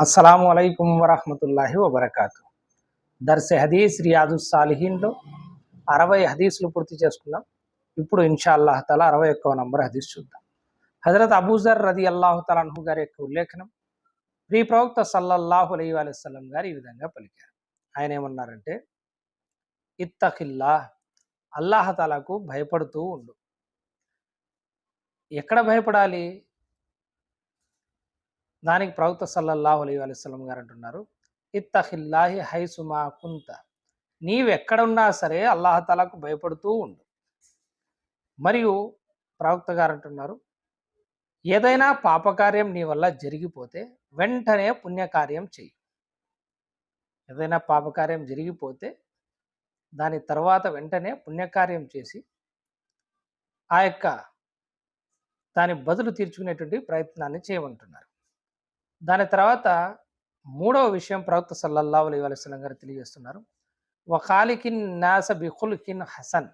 అస్సలం అయికం వరహమతుల్లాహి వబర్కాతు. దర్శ హదీస్ రియాదు సాలిహీన్లో అరవై హదీసులు పూర్తి చేసుకున్నాం. ఇప్పుడు ఇన్షా అల్లాహ్ అరవై ఒక్కవ నంబర్ హదీస్ చూద్దాం. హజరత్ అబూజర్ రది అల్లాహతలాహు గారి యొక్క ఉల్లేఖనం ప్రీ ప్రవక్త సల్లల్లాహు అలీ వసల్లం గారు ఈ విధంగా పలికారు. ఆయన ఏమన్నారంటే ఇత్తఖిల్లా అల్లాహతాలకు భయపడుతూ ఉండు. ఎక్కడ భయపడాలి? దానికి ప్రవక్త సల్లల్లాహు అలీ వసలం గారు అంటున్నారు ఇత్తహిల్లాహి హైసుమా కుంత నీవెక్కడున్నా సరే అల్లాహతాలకు భయపడుతూ ఉండు. మరియు ప్రవక్త గారు అంటున్నారు ఏదైనా పాపకార్యం నీ వల్ల జరిగిపోతే వెంటనే పుణ్యకార్యం చెయ్యి. ఏదైనా పాపకార్యం జరిగిపోతే దాని తర్వాత వెంటనే పుణ్యకార్యం చేసి ఆ యొక్క దాని బదులు తీర్చుకునేటువంటి ప్రయత్నాన్ని చేయమంటున్నారు. దాని తర్వాత మూడవ విషయం ప్రవక్త సల్లల్లాహు అలీ వసల్లం గారు తెలియజేస్తున్నారు. వఖాలికిన్ నాస బిహుల్కిన్ హసన్.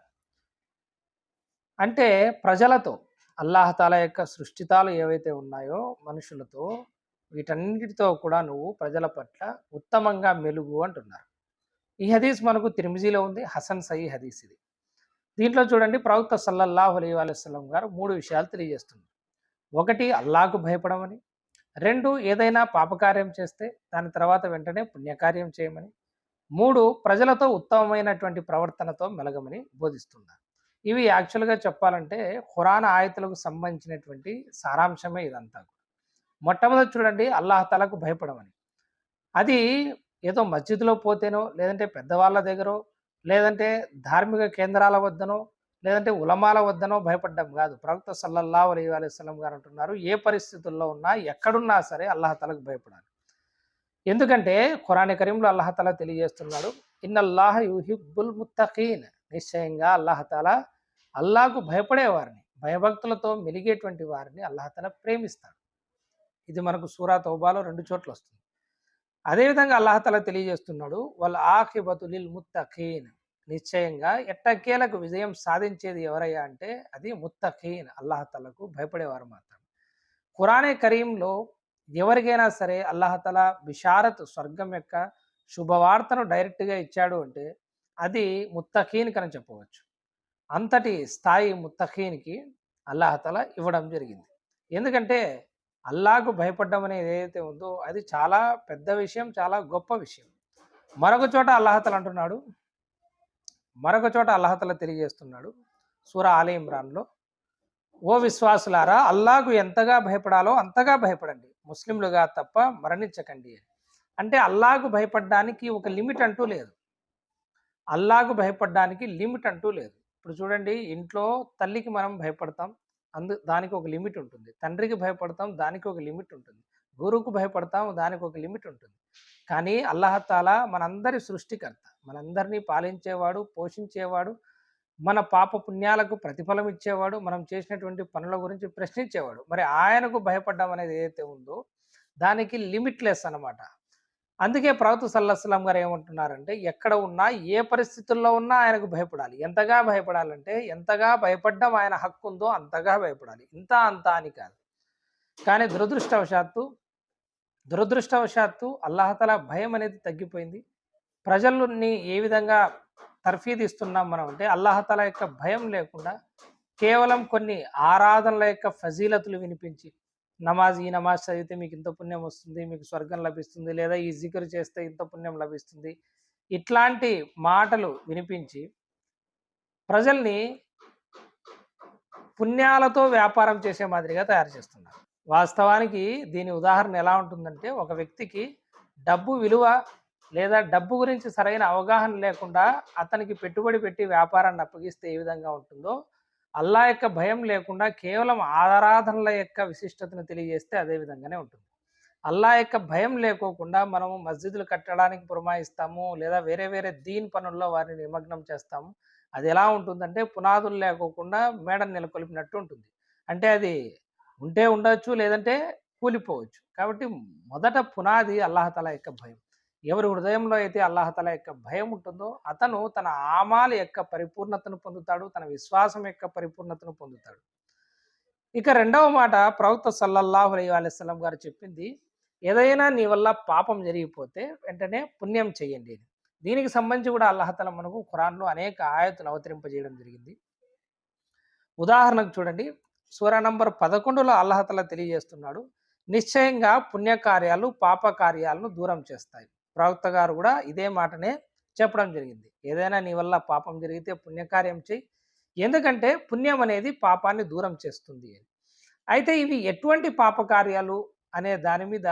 అంటే ప్రజలతో అల్లాహతాల యొక్క సృష్టితాలు ఏవైతే ఉన్నాయో మనుషులతో వీటన్నిటితో కూడా నువ్వు ప్రజల పట్ల ఉత్తమంగా మెలుగు అంటున్నారు. ఈ హదీస్ మనకు తిరుమిజీలో ఉంది హసన్ సై హదీస్ ఇది. దీంట్లో చూడండి ప్రవక్త సల్లల్లాహు అలీ వసల్లం గారు మూడు విషయాలు తెలియజేస్తున్నారు. ఒకటి అల్లాహకు భయపడమని. రెండు ఏదైనా పాపకార్యం చేస్తే దాని తర్వాత వెంటనే పుణ్యకార్యం చేయమని మూడు ప్రజలతో ఉత్తమమైనటువంటి ప్రవర్తనతో మెలగమని బోధిస్తున్నారు. ఇవి యాక్చువల్గా చెప్పాలంటే ఖురాన్ ఆయతులకు సంబంధించినటువంటి సారాంశమే ఇదంతా మొట్టమొదటి చూడండి అల్లాహతలకు భయపడమని. అది ఏదో మస్జిద్లో పోతేనో లేదంటే పెద్దవాళ్ళ దగ్గరో లేదంటే ధార్మిక కేంద్రాల వద్దనో లేదంటే ఉలమాల వద్దనో భయపడ్డం కాదు. ప్రవక్త సల్లల్లా అలీ అలైస్లం గారు అంటున్నారు ఏ పరిస్థితుల్లో ఉన్నా ఎక్కడున్నా సరే అల్లహతలకు భయపడాలి. ఎందుకంటే ఖురాని కరీంలో అల్లహతల తెలియజేస్తున్నాడు ఇన్నల్లాహ యూహిబ్బుల్ ముత్తఖీన్. నిశ్చయంగా అల్లహతల అల్లాహకు భయపడేవారిని భయభక్తులతో మెలిగేటువంటి వారిని అల్లహతల ప్రేమిస్తాడు. ఇది మనకు సూరా తౌబాలో రెండు చోట్ల వస్తుంది. అదేవిధంగా అల్లహతల తెలియజేస్తున్నాడు వాళ్ళ ఆఖిబతులిల్ ముత్తఖీన్. నిశ్చయంగా ఎట్టకేలకు విజయం సాధించేది ఎవరయ్యా అంటే అది ముత్తఖీన్ అల్లాహతలకు భయపడేవారు మాత్రం. ఖురానే కరీంలో ఎవరికైనా సరే అల్లాహతల బిషారత్ స్వర్గం యొక్క శుభవార్తను డైరెక్ట్గా ఇచ్చాడు అంటే అది ముత్తఖీన్ కని చెప్పవచ్చు. అంతటి స్థాయి ముత్తఖీన్కి అల్లాహతల ఇవ్వడం జరిగింది. ఎందుకంటే అల్లాహకు భయపడడం అనేది ఏదైతే ఉందో అది చాలా పెద్ద విషయం చాలా గొప్ప విషయం. మరొక చోట అల్లాహతలు అంటున్నాడు మరొక చోట అల్లహతల తెలియజేస్తున్నాడు సూర ఆలి ఇమ్రాన్లో ఓ విశ్వాసులారా అల్లాకు ఎంతగా భయపడాలో అంతగా భయపడండి. ముస్లింలుగా తప్ప మరణించకండి. అంటే అల్లాకు భయపడడానికి ఒక లిమిట్ అంటూ లేదు. అల్లాకు భయపడడానికి లిమిట్ అంటూ లేదు. ఇప్పుడు చూడండి ఇంట్లో తల్లికి మనం భయపడతాం అందు దానికి ఒక లిమిట్ ఉంటుంది. తండ్రికి భయపడతాం దానికి ఒక లిమిట్ ఉంటుంది. గురువుకు భయపడతాం దానికి ఒక లిమిట్ ఉంటుంది. కానీ అల్లహతాల మనందరి సృష్టికర్త. మనందరినీ పాలించేవాడు పోషించేవాడు మన పాప పుణ్యాలకు ప్రతిఫలం ఇచ్చేవాడు మనం చేసినటువంటి పనుల గురించి ప్రశ్నించేవాడు. మరి ఆయనకు భయపడ్డం అనేది ఏదైతే ఉందో దానికి లిమిట్లెస్ అనమాట అందుకే ప్రవక్త సల్లస్లాం గారు ఏమంటున్నారంటే ఎక్కడ ఉన్నా ఏ పరిస్థితుల్లో ఉన్నా ఆయనకు భయపడాలి. ఎంతగా భయపడాలంటే ఎంతగా భయపడ్డం ఆయన హక్కు ఉందో అంతగా భయపడాలి. ఇంత అంత అని కాదు. కానీ దురదృష్టవశాత్తు దురదృష్టవశాత్తు అల్లాహతల భయం అనేది తగ్గిపోయింది. ప్రజల్ని ఏ విధంగా తర్ఫీదు ఇస్తున్నాం మనం అంటే అల్లాహతల యొక్క భయం లేకుండా కేవలం కొన్ని ఆరాధనల యొక్క ఫజీలతులు వినిపించి నమాజ్ ఈ నమాజ్ చదివితే మీకు ఇంత పుణ్యం వస్తుంది మీకు స్వర్గం లభిస్తుంది లేదా ఈ జికర్ చేస్తే ఇంత పుణ్యం లభిస్తుంది ఇట్లాంటి మాటలు వినిపించి ప్రజల్ని పుణ్యాలతో వ్యాపారం చేసే మాదిరిగా తయారు చేస్తున్నారు. వాస్తవానికి దీని ఉదాహరణ ఎలా ఉంటుందంటే ఒక వ్యక్తికి డబ్బు విలువ లేదా డబ్బు గురించి సరైన అవగాహన లేకుండా అతనికి పెట్టుబడి పెట్టి వ్యాపారాన్ని అప్పగిస్తే ఏ విధంగా ఉంటుందో అల్లా యొక్క భయం లేకుండా కేవలం ఆరాధనల యొక్క విశిష్టతను తెలియజేస్తే అదే విధంగానే ఉంటుంది. అల్లా యొక్క భయం లేకోకుండా మనము మస్జిదులు కట్టడానికి పురమాయిస్తాము లేదా వేరే వేరే దీన్ పనుల్లో వారిని నిమగ్నం చేస్తాము. అది ఎలా ఉంటుందంటే పునాదులు లేకోకుండా మేడను నెలకొల్పినట్టు ఉంటుంది. అంటే అది ఉంటే ఉండొచ్చు లేదంటే కూలిపోవచ్చు. కాబట్టి మొదట పునాది అల్లాహతల యొక్క భయం. ఎవరి హృదయంలో అయితే అల్లాహతల యొక్క భయం ఉంటుందో అతను తన ఆమాల యొక్క పరిపూర్ణతను పొందుతాడు తన విశ్వాసం యొక్క పరిపూర్ణతను పొందుతాడు. ఇక రెండవ మాట ప్రవక్త సల్లల్లాహు అలైహి గారు చెప్పింది ఏదైనా నీ వల్ల పాపం జరిగిపోతే వెంటనే పుణ్యం చేయండి. దీనికి సంబంధించి కూడా అల్లహతల మనకు ఖురాన్లో అనేక ఆయతులు అవతరింపజేయడం జరిగింది. ఉదాహరణకు చూడండి సూర నంబర్ పదకొండులో అల్లహతల తెలియజేస్తున్నాడు నిశ్చయంగా పుణ్యకార్యాలు పాప కార్యాలను దూరం చేస్తాయి. ప్రవక్త గారు కూడా ఇదే మాటనే చెప్పడం జరిగింది. ఏదైనా నీ వల్ల పాపం జరిగితే పుణ్యకార్యం చేయి ఎందుకంటే పుణ్యం అనేది పాపాన్ని దూరం చేస్తుంది అని. అయితే ఇవి ఎటువంటి పాపకార్యాలు అనే దాని మీద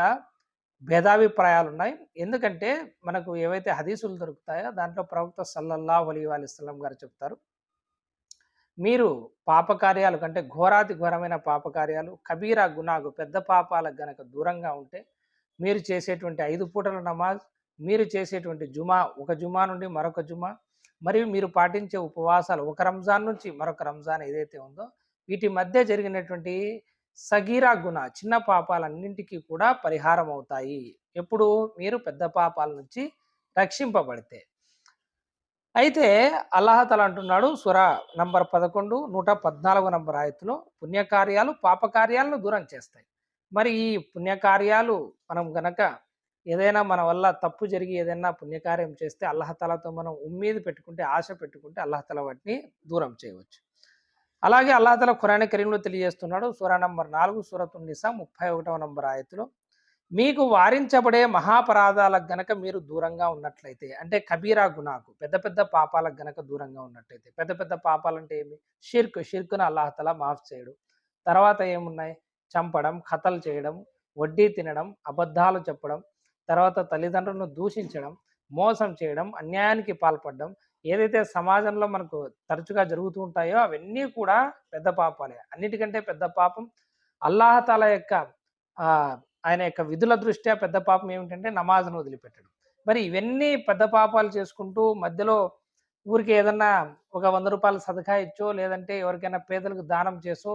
భేదాభిప్రాయాలు ఉన్నాయి. ఎందుకంటే మనకు ఏవైతే హదీసులు దొరుకుతాయో దాంట్లో ప్రవక్త సల్లల్లా అలీ అలీస్లం గారు చెప్తారు. మీరు పాపకార్యాలు కంటే ఘోరాతి ఘోరమైన పాపకార్యాలు కబీరా గునాగు పెద్ద పాపాలకు గనక దూరంగా ఉంటే మీరు చేసేటువంటి ఐదు పూటల నమాజ్ మీరు చేసేటువంటి జుమా ఒక జుమా నుండి మరొక జుమా మరియు మీరు పాటించే ఉపవాసాలు ఒక రంజాన్ నుంచి మరొక రంజాన్ ఏదైతే ఉందో వీటి మధ్య జరిగినటువంటి సగీరా గుణ చిన్న పాపాలన్నింటికీ కూడా పరిహారం అవుతాయి. ఎప్పుడు మీరు పెద్ద పాపాల నుంచి రక్షింపబడితే. అయితే అల్లాహతల అంటున్నాడు సుర నంబర్ పదకొండు నూట పద్నాలుగు నంబర్ ఆయతులో పుణ్యకార్యాలు పాపకార్యాలను దూరం చేస్తాయి. మరి ఈ పుణ్యకార్యాలు మనం గనక ఏదైనా మన వల్ల తప్పు జరిగి ఏదైనా పుణ్యకార్యం చేస్తే అల్లహతలతో మనం ఉమ్మీద పెట్టుకుంటే ఆశ పెట్టుకుంటే అల్లహతల వాటిని దూరం చేయవచ్చు. అలాగే అల్లాహతల ఖురాణ కరీంలో తెలియజేస్తున్నాడు సూరా నంబర్ నాలుగు సూరతున్నిసా ముప్పై ఒకటవ నంబర్ ఆయతులో మీకు వారించబడే మహాపరాధాలకు గనక మీరు దూరంగా ఉన్నట్లయితే అంటే కబీరా గుణాకు పెద్ద పెద్ద పాపాలకు గనక దూరంగా ఉన్నట్లయితే పెద్ద పెద్ద పాపాలంటే ఏమి? షిర్క్ షిర్కును అల్లాహతల మాఫ్ చేయడు. తర్వాత ఏమున్నాయి? చంపడం కథలు చేయడం వడ్డీ తినడం అబద్ధాలు చెప్పడం తర్వాత తల్లిదండ్రులను దూషించడం మోసం చేయడం అన్యాయానికి పాల్పడడం ఏదైతే సమాజంలో మనకు తరచుగా జరుగుతూ ఉంటాయో అవన్నీ కూడా పెద్ద పాపాలే. అన్నిటికంటే పెద్ద పాపం అల్లాహతాల యొక్క ఆయన యొక్క విధుల దృష్ట్యా పెద్ద పాపం ఏమిటంటే నమాజ్ను వదిలిపెట్టడం. మరి ఇవన్నీ పెద్ద పాపాలు చేసుకుంటూ మధ్యలో ఊరికి ఏదన్నా ఒక వంద రూపాయలు సదకా ఇచ్చో లేదంటే ఎవరికైనా పేదలకు దానం చేసో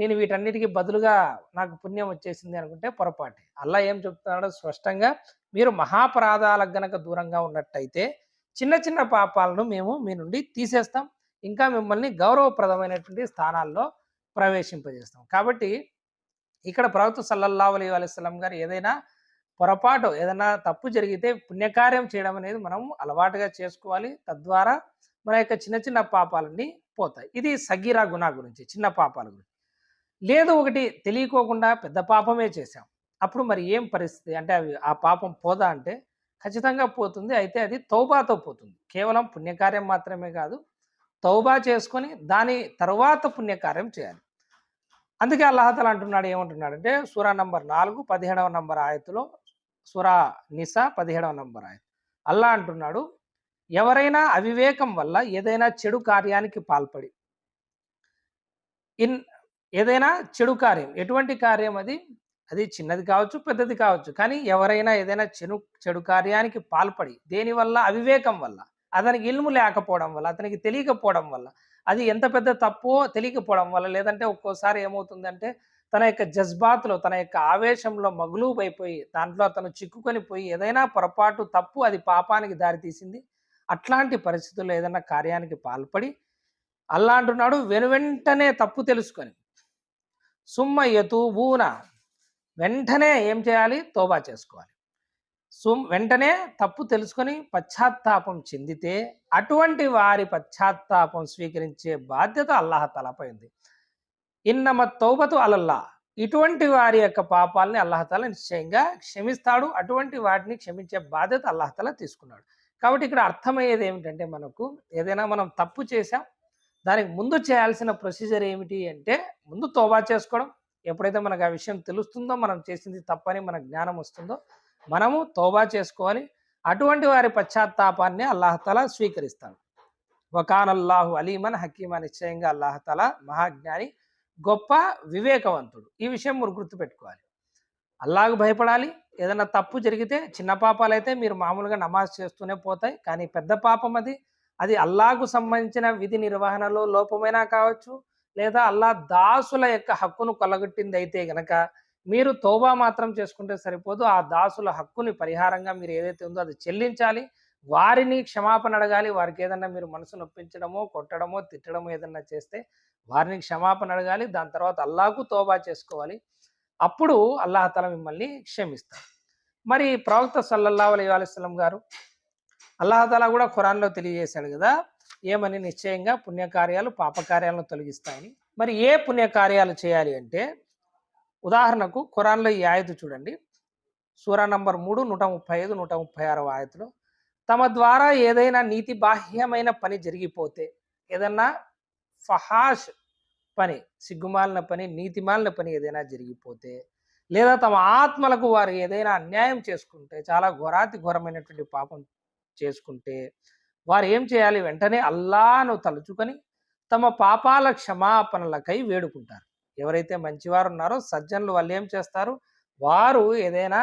నేను వీటన్నిటికీ బదులుగా నాకు పుణ్యం వచ్చేసింది అనుకుంటే పొరపాటే. అల్లా ఏం చెప్తున్నాడో స్పష్టంగా మీరు మహాపరాధాలకు గనక దూరంగా ఉన్నట్టయితే చిన్న చిన్న పాపాలను మేము మీ నుండి తీసేస్తాం. ఇంకా మిమ్మల్ని గౌరవప్రదమైనటువంటి స్థానాల్లో ప్రవేశింపజేస్తాం. కాబట్టి ఇక్కడ ప్రవక్త సల్లల్లా అలీ అలైస్లం గారు ఏదైనా పొరపాటు ఏదైనా తప్పు జరిగితే పుణ్యకార్యం చేయడం అనేది మనం అలవాటుగా చేసుకోవాలి. తద్వారా మన యొక్క చిన్న చిన్న పాపాలన్నీ పోతాయి. ఇది సగీరా గుణ గురించి చిన్న పాపాల గురించి. లేదు ఒకటి తెలియకోకుండా పెద్ద పాపమే చేశాం. అప్పుడు మరి ఏం పరిస్థితి? అంటే అవి ఆ పాపం పోదా అంటే ఖచ్చితంగా పోతుంది. అయితే అది తౌబాతో పోతుంది. కేవలం పుణ్యకార్యం మాత్రమే కాదు. తౌబా చేసుకొని దాని తర్వాత పుణ్యకార్యం చేయాలి. అందుకే అల్లాహతల అంటున్నాడు ఏమంటున్నాడు అంటే సూరా నంబర్ నాలుగు పదిహేడవ నంబర్ ఆయతులో సూరా నిసా పదిహేడవ నంబర్ ఆయత్. అల్లా అంటున్నాడు ఎవరైనా అవివేకం వల్ల ఏదైనా చెడు కార్యానికి పాల్పడి ఇన్ ఏదైనా చెడు కార్యం. ఎటువంటి కార్యం అది? అది చిన్నది కావచ్చు పెద్దది కావచ్చు. కానీ ఎవరైనా ఏదైనా చెడు చెడు కార్యానికి పాల్పడి దేనివల్ల అవివేకం వల్ల. అతనికి ఇల్ము లేకపోవడం వల్ల అతనికి తెలియకపోవడం వల్ల. అది ఎంత పెద్ద తప్పో తెలియకపోవడం వల్ల లేదంటే ఒక్కోసారి ఏమవుతుందంటే తన యొక్క జజ్బాత్లో తన యొక్క ఆవేశంలో మగులూబ్ అయిపోయి దాంట్లో అతను చిక్కుకొని పోయి ఏదైనా పొరపాటు తప్పు అది పాపానికి దారితీసింది అట్లాంటి పరిస్థితుల్లో ఏదైనా కార్యానికి పాల్పడి అల్లా అంటున్నాడు వెనువెంటనే తప్పు తెలుసుకొని సుమ్మ ఊన వెంటనే ఏం చేయాలి? తోబా చేసుకోవాలి. సుమ్ వెంటనే తప్పు తెలుసుకొని పశ్చాత్తాపం చెందితే అటువంటి వారి పశ్చాత్తాపం స్వీకరించే బాధ్యత అల్లాహ్ తలపై ఉంది. ఇన్నమ తౌబతు అలల్లా. ఇటువంటి వారి యొక్క పాపాలని అల్లాహతాల నిశ్చయంగా క్షమిస్తాడు. అటువంటి వాటిని క్షమించే బాధ్యత అల్లహతల తీసుకున్నాడు. కాబట్టి ఇక్కడ అర్థమయ్యేది ఏమిటంటే మనకు ఏదైనా మనం తప్పు చేసాం దానికి ముందు చేయాల్సిన ప్రొసీజర్ ఏమిటి అంటే ముందు తోబా చేసుకోవడం. ఎప్పుడైతే మనకు ఆ విషయం తెలుస్తుందో మనం చేసింది తప్పని మన జ్ఞానం వస్తుందో మనము తోబా చేసుకోవాలి. అటువంటి వారి పశ్చాత్తాపాన్ని అల్లాహతల స్వీకరిస్తాడు. వకానల్లాహు అలీమన్ హకీమా నిశ్చయంగా అల్లాహతల మహాజ్ఞాని గొప్ప వివేకవంతుడు. ఈ విషయం మీరు గుర్తుపెట్టుకోవాలి. అల్లాహకు భయపడాలి. ఏదైనా తప్పు జరిగితే చిన్న పాపాలు అయితే మీరు మామూలుగా నమాజ్ చేస్తూనే పోతాయి. కానీ పెద్ద పాపం అది. అది అల్లాకు సంబంధించిన విధి నిర్వహణలో లోపమైనా కావచ్చు లేదా అల్లా దాసుల యొక్క హక్కును కొలగొట్టింది అయితే గనక మీరు తోబా మాత్రం చేసుకుంటే సరిపోదు. ఆ దాసుల హక్కుని పరిహారంగా మీరు ఏదైతే ఉందో అది చెల్లించాలి. వారిని క్షమాపణ అడగాలి. వారికి ఏదన్నా మీరు మనసు నొప్పించడమో కొట్టడమో తిట్టడమో ఏదన్నా చేస్తే వారిని క్షమాపణ అడగాలి. దాని తర్వాత అల్లాకు తోబా చేసుకోవాలి. అప్పుడు అల్లాహతల మిమ్మల్ని క్షమిస్తారు మరి ప్రవక్త సల్లల్లా అలీ వసల్లం గారు అల్లాహతాలా కూడా ఖురాన్లో తెలియజేశాడు కదా ఏమని? నిశ్చయంగా పుణ్యకార్యాలు పాపకార్యాలను తొలగిస్తాయని. మరి ఏ పుణ్యకార్యాలు చేయాలి అంటే ఉదాహరణకు ఖురాన్లో ఈ ఆయత చూడండి. సూరా నంబర్ మూడు నూట ముప్పై ఐదు నూట ముప్పై ఆరవ ఆయతులో తమ ద్వారా ఏదైనా నీతి బాహ్యమైన పని జరిగిపోతే ఏదన్నా ఫహాష్ పని సిగ్గుమాలిన పని నీతిమాలిన పని ఏదైనా జరిగిపోతే లేదా తమ ఆత్మలకు వారు ఏదైనా అన్యాయం చేసుకుంటే చాలా ఘోరాతి ఘోరమైనటువంటి పాపం చేసుకుంటే వారు ఏం చేయాలి? వెంటనే అల్లాను తలుచుకొని తమ పాపాల క్షమాపణలకై వేడుకుంటారు. ఎవరైతే మంచివారు ఉన్నారో సజ్జనులు వాళ్ళు ఏం చేస్తారు? వారు ఏదైనా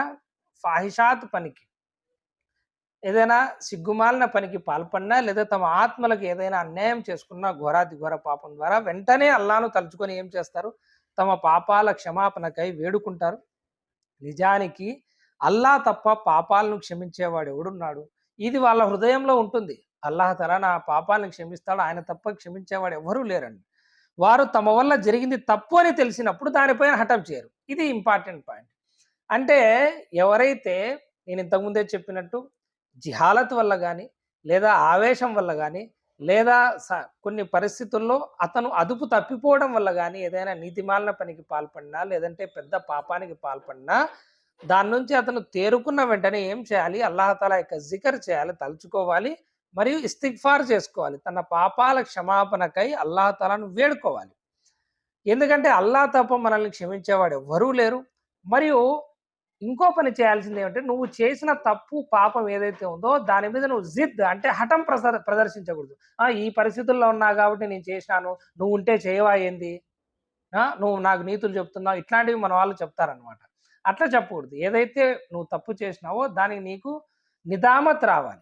ఫాహిషాత్ పనికి ఏదైనా సిగ్గుమాలిన పనికి పాల్పడినా లేదా తమ ఆత్మలకు ఏదైనా అన్యాయం చేసుకున్నా ఘోరాతి ఘోర పాపం ద్వారా వెంటనే అల్లాను తలుచుకొని ఏం చేస్తారు? తమ పాపాల క్షమాపణకై వేడుకుంటారు. నిజానికి అల్లా తప్ప పాపాలను క్షమించేవాడు ఎవడున్నాడు? ఇది వాళ్ళ హృదయంలో ఉంటుంది. అల్లాహతల నా పాపాలను క్షమిస్తాడు. ఆయన తప్ప క్షమించేవాడు ఎవరూ లేరండి. వారు తమ వల్ల జరిగింది తప్పు అని తెలిసినప్పుడు దానిపైన హఠం చేయరు ఇది ఇంపార్టెంట్ పాయింట్. అంటే ఎవరైతే నేను ఇంతకుముందే చెప్పినట్టు జిహాలత్ వల్ల కానీ లేదా ఆవేశం వల్ల కానీ లేదా స- కొన్ని పరిస్థితుల్లో అతను అదుపు తప్పిపోవడం వల్ల కానీ ఏదైనా నీతిమాలిన పనికి పాల్పడినా లేదంటే పెద్ద పాపానికి పాల్పడినా దాని నుంచి అతను తేరుకున్న వెంటనే ఏం చేయాలి? అల్లాహతాల యొక్క జికర్ చేయాలి తలుచుకోవాలి మరియు ఇస్తిగ్ఫార్ చేసుకోవాలి. తన పాపాల క్షమాపణకై అల్లాహతాలను వేడుకోవాలి. ఎందుకంటే అల్లా తప్ప మనల్ని క్షమించేవాడు ఎవ్వరూ లేరు. మరియు ఇంకో పని చేయాల్సింది ఏమంటే నువ్వు చేసిన తప్పు పాపం ఏదైతే ఉందో దాని మీద నువ్వు జిద్ అంటే హఠం ప్రసర ప్రదర్శించకూడదు. ఆ, ఈ పరిస్థితుల్లో ఉన్నా కాబట్టి నేను చేసినాను నువ్వు ఉంటే చేయవా ఏంది? ఆ, నువ్వు నాకు నీతులు చెప్తున్నావు ఇట్లాంటివి మన వాళ్ళు చెప్తారనమాట అట్లా చెప్పకూడదు. ఏదైతే నువ్వు తప్పు చేసినావో దానికి నీకు నిదామత్ రావాలి.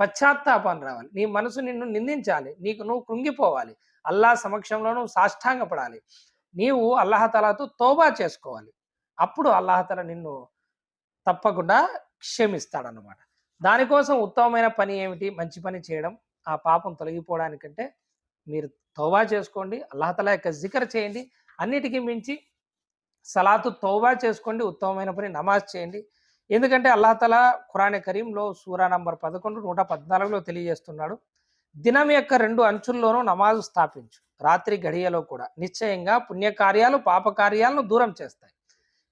పశ్చాత్తాపం రావాలి. నీ మనసు నిన్ను నిందించాలి. నీకు నువ్వు కృంగిపోవాలి. అల్లా సమక్షంలో నువ్వు సాష్టాంగపడాలి. నీవు అల్లాహతలాతో తోబా చేసుకోవాలి. అప్పుడు అల్లాహతల నిన్ను తప్పకుండా క్షమిస్తాడనమాట దానికోసం ఉత్తమమైన పని ఏమిటి? మంచి పని చేయడం. ఆ పాపం తొలగిపోవడానికంటే మీరు తోబా చేసుకోండి. అల్లాహతల యొక్క జికర్ చేయండి. అన్నిటికీ మించి సలాతు తోబా చేసుకోండి ఉత్తమమైన పని నమాజ్ చేయండి. ఎందుకంటే అల్లాహతల ఖురాన్ కరీంలో సూరా నంబర్ పదకొండు నూట పద్నాలుగులో తెలియజేస్తున్నాడు. దినం యొక్క రెండు అంచుల్లోనూ నమాజు స్థాపించు. రాత్రి గడియలో కూడా. నిశ్చయంగా పుణ్యకార్యాలు పాపకార్యాలను దూరం చేస్తాయి.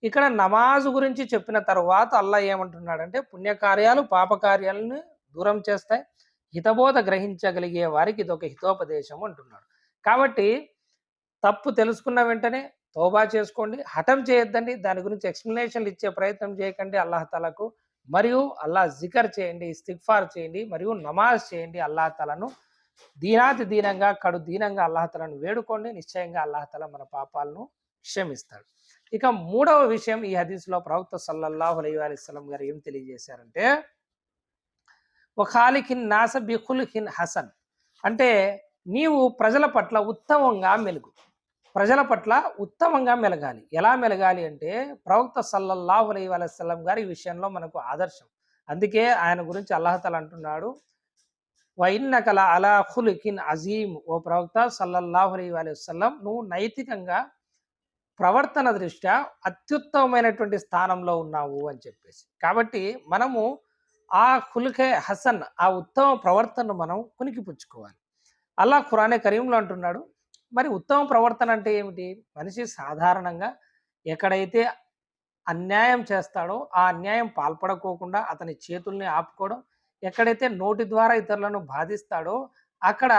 ఇక్కడ నమాజు గురించి చెప్పిన తర్వాత అల్లా ఏమంటున్నాడంటే పుణ్యకార్యాలు పాపకార్యాలను దూరం చేస్తాయి. హితబోధ గ్రహించగలిగే వారికి ఇదొక హితోపదేశం అంటున్నాడు. కాబట్టి తప్పు తెలుసుకున్న వెంటనే తోబా చేసుకోండి హఠం చేయొద్దండి. దాని గురించి ఎక్స్ప్లెనేషన్లు ఇచ్చే ప్రయత్నం చేయకండి అల్లాహతలకు మరియు అల్లా జికర్ చేయండి ఇస్తిగ్ఫార్ చేయండి మరియు నమాజ్ చేయండి అల్లాహతలను దీనాతి దీనంగా కడు దీనంగా అల్లాహతలను వేడుకోండి. నిశ్చయంగా అల్లాహతల మన పాపాలను క్షమిస్తాడు. ఇక మూడవ విషయం ఈ హదీస్లో ప్రవక్త సల్లల్లాహు అలైహి వసల్లం గారు ఏం తెలియజేశారంటే ఒఖాలిఖిన్ నాస బిఖుల్ఖిన్ హసన్. అంటే నీవు ప్రజల పట్ల ఉత్తమంగా మెలుగు. ప్రజల పట్ల ఉత్తమంగా మెలగాలి. ఎలా మెలగాలి అంటే ప్రవక్త సల్లల్లాహు అలై వసల్లం గారి ఈ విషయంలో మనకు ఆదర్శం. అందుకే ఆయన గురించి అల్లహతలు అంటున్నాడు వైన్నకల అలా కిన్ అజీమ్ ఓ ప్రవక్త సల్లల్లాహు అలై వసల్లం నువ్వు నైతికంగా ప్రవర్తన దృష్ట్యా అత్యుత్తమమైనటువంటి స్థానంలో ఉన్నావు అని చెప్పేసి. కాబట్టి మనము ఆ ఖుల్కే హసన్ ఆ ఉత్తమ ప్రవర్తనను మనం పుణికిపుచ్చుకోవాలి అల్లా ఖురానే కరీంలో అంటున్నాడు మరి ఉత్తమ ప్రవర్తన అంటే ఏమిటి? మనిషి సాధారణంగా ఎక్కడైతే అన్యాయం చేస్తాడో ఆ అన్యాయం పాల్పడకోకుండా అతని చేతుల్ని ఆపుకోవడం ఎక్కడైతే నోటి ద్వారా ఇతరులను బాధిస్తాడో అక్కడ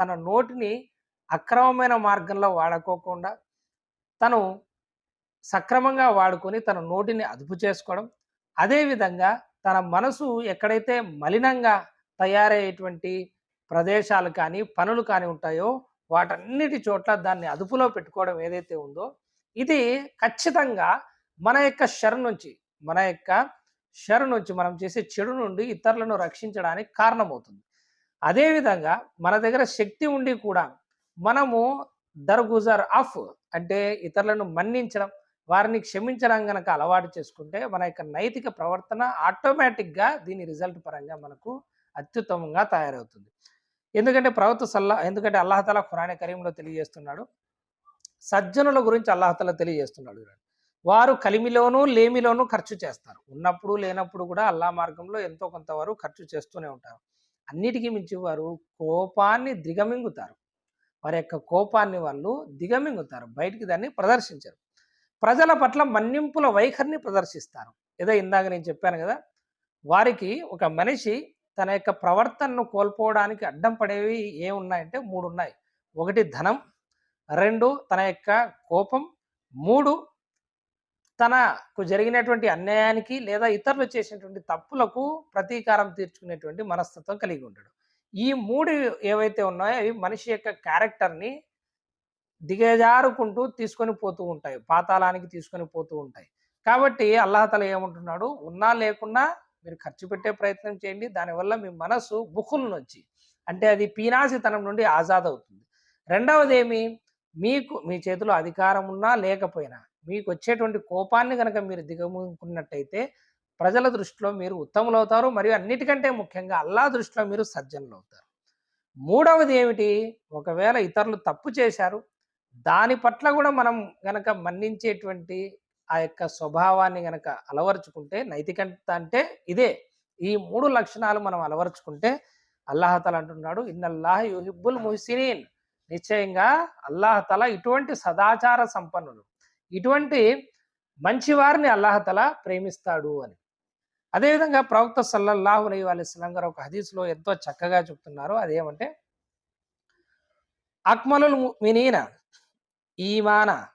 తన నోటిని అక్రమమైన మార్గంలో వాడుకోకుండా తను సక్రమంగా వాడుకొని తన నోటిని అదుపు చేసుకోవడం అదేవిధంగా తన మనసు ఎక్కడైతే మలినంగా తయారయ్యేటువంటి ప్రదేశాలు కానీ పనులు కానీ ఉంటాయో వాటన్నిటి చోట్ల దాన్ని అదుపులో పెట్టుకోవడం ఏదైతే ఉందో ఇది ఖచ్చితంగా మన యొక్క శరణ్ నుంచి మన యొక్క షర్ నుంచి మనం చేసే చెడు నుండి ఇతరులను రక్షించడానికి కారణమవుతుంది. అదేవిధంగా మన దగ్గర శక్తి ఉండి కూడా మనము దర్గుజర్ ఆఫ్ అంటే ఇతరులను మన్నించడం వారిని క్షమించడం గనక అలవాటు చేసుకుంటే మన యొక్క నైతిక ప్రవర్తన ఆటోమేటిక్గా దీని రిజల్ట్ పరంగా మనకు అత్యుత్తమంగా తయారవుతుంది. ఎందుకంటే ప్రవక్త సల్లా ఎందుకంటే అల్లాహతల ఖురాన్ కరీంలో తెలియజేస్తున్నాడు. సజ్జనుల గురించి అల్లాహతల తెలియజేస్తున్నాడు వారు కలిమిలోనూ లేమిలోనూ ఖర్చు చేస్తారు. ఉన్నప్పుడు లేనప్పుడు కూడా అల్లా మార్గంలో ఎంతో కొంతవారు ఖర్చు చేస్తూనే ఉంటారు. అన్నిటికీ మించి వారు కోపాన్ని దిగమింగుతారు. వారి యొక్క కోపాన్ని వాళ్ళు దిగమింగుతారు. బయటికి దాన్ని ప్రదర్శించరు. ప్రజల పట్ల మన్నింపుల వైఖరిని ప్రదర్శిస్తారు. ఏదో ఇందాక నేను చెప్పాను కదా వారికి ఒక మనిషి తన యొక్క ప్రవర్తనను కోల్పోవడానికి అడ్డం పడేవి ఏమున్నాయంటే మూడు ఉన్నాయి ఒకటి ధనం రెండు తన యొక్క కోపం మూడు తనకు జరిగినటువంటి అన్యాయానికి లేదా ఇతరులు చేసినటువంటి తప్పులకు ప్రతీకారం తీర్చుకునేటువంటి మనస్తత్వం కలిగి ఉంటాడు ఈ మూడు ఏవైతే ఉన్నాయో అవి మనిషి యొక్క క్యారెక్టర్ని దిగజారుకుంటూ తీసుకొని పోతూ ఉంటాయి. పాతాళానికి తీసుకొని పోతూ ఉంటాయి. కాబట్టి అల్లాహతల ఏమంటున్నాడు? ఉన్నా లేకున్నా మీరు ఖర్చు పెట్టే ప్రయత్నం చేయండి. దానివల్ల మీ మనసు బుకుల నుంచి అంటే అది పీనాసితనం నుండి ఆజాద్ అవుతుంది రెండవది ఏమి? మీకు మీ చేతిలో అధికారం ఉన్నా లేకపోయినా మీకు వచ్చేటువంటి కోపాన్ని కనుక మీరు దిగముకున్నట్టయితే ప్రజల దృష్టిలో మీరు ఉత్తములు అవుతారు మరియు అన్నిటికంటే ముఖ్యంగా అల్లా దృష్టిలో మీరు సజ్జనులు అవుతారు మూడవది ఏమిటి? ఒకవేళ ఇతరులు తప్పు చేశారు దాని పట్ల కూడా మనం గనక మన్నించేటువంటి ఆ యొక్క స్వభావాన్ని గనక అలవరుచుకుంటే నైతికత అంటే ఇదే. ఈ మూడు లక్షణాలు మనం అలవరుచుకుంటే అల్లాహతల అంటున్నాడు ఇన్నల్లాహ యుహిబ్బుల్ ముహసినీన్. నిశ్చయంగా అల్లాహతల ఇటువంటి సదాచార సంపన్నులు ఇటువంటి మంచి వారిని అల్లాహతల ప్రేమిస్తాడు అని. అదేవిధంగా ప్రవక్త సల్లల్లాహు అలీ అలీస్లాం గారు ఒక హదీస్లో ఎంతో చక్కగా చెప్తున్నారు. అదేమంటే అక్మలుల్ మినీన ఈమాన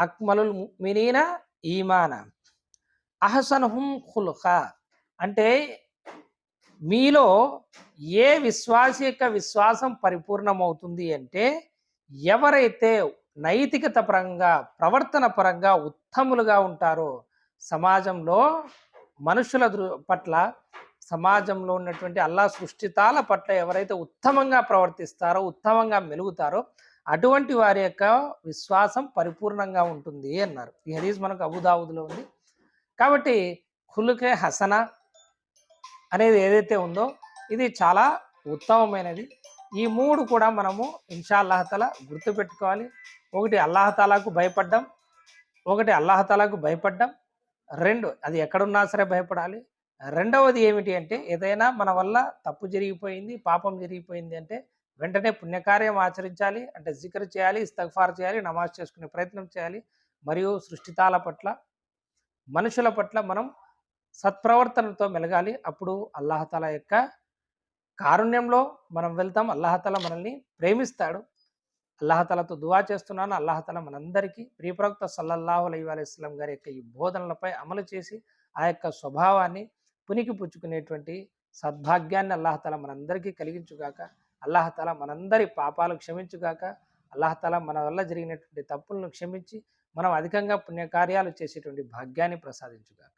అక్మలుల్ మినీన ఈమాన? అహసన్హుం ఖుల్ఖ. అంటే మీలో ఏ విశ్వాస యొక్క విశ్వాసం పరిపూర్ణమవుతుంది అంటే ఎవరైతే నైతికత పరంగా ప్రవర్తన పరంగా ఉత్తములుగా ఉంటారో సమాజంలో మనుషుల దృ- పట్ల సమాజంలో ఉన్నటువంటి అల్లా సృష్టితాల పట్ల ఎవరైతే ఉత్తమంగా ప్రవర్తిస్తారో ఉత్తమంగా మెలుగుతారో అటువంటి వారి యొక్క విశ్వాసం పరిపూర్ణంగా ఉంటుంది అన్నారు. ఈ హరీజ్ మనకు అబుదావుద్లో ఉంది. కాబట్టి ఖులుకే హసన అనేది ఏదైతే ఉందో ఇది చాలా ఉత్తమమైనది. ఈ మూడు కూడా మనము ఇన్షా అల్లాహతల గుర్తుపెట్టుకోవాలి. ఒకటి అల్లాహతాలాకు భయపడ్డం ఒకటి అల్లాహతాలాకు భయపడ్డం రెండు అది ఎక్కడున్నా సరే భయపడాలి. రెండవది ఏమిటి అంటే ఏదైనా మన వల్ల తప్పు జరిగిపోయింది పాపం జరిగిపోయింది అంటే వెంటనే పుణ్యకార్యం ఆచరించాలి అంటే జిక్ర చేయాలి ఇస్తగ్ఫార్ చేయాలి నమాజ్ చేసుకునే ప్రయత్నం చేయాలి. మరియు సృష్టితాల పట్ల మనుషుల పట్ల మనం సత్ప్రవర్తనతో మెలగాలి. అప్పుడు అల్లాహతల యొక్క కారుణ్యంలో మనం వెళ్తాం. అల్లాహతల మనల్ని ప్రేమిస్తాడు. అల్లాహతలతో దువా చేస్తున్నాను. అల్లాహతల మనందరికీ ప్రియప్రవక్త సల్లల్లాహు అలై అలైస్లం గారి యొక్క ఈ బోధనలపై అమలు చేసి ఆ యొక్క స్వభావాన్ని పునికి పుచ్చుకునేటువంటి సద్భాగ్యాన్ని అల్లాహతల మనందరికీ కలిగించుగాక అల్లాహతాల మనందరి పాపాలు క్షమించుగాక అల్లాహతాల మన వల్ల జరిగినటువంటి తప్పులను క్షమించి మనం అధికంగా పుణ్యకార్యాలు చేసేటువంటి భాగ్యాన్ని ప్రసాదించుగాక.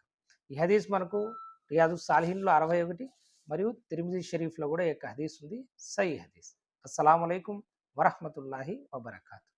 ఈ హదీస్ మనకు రియాదు సాలిహిన్లో అరవై ఒకటి మరియు తిరుమిది షరీఫ్లో కూడా ఈ యొక్క హదీస్ ఉంది. సై హదీస్. అస్సలం అయికం వరహమతుల్లాహి వబర్కాతు.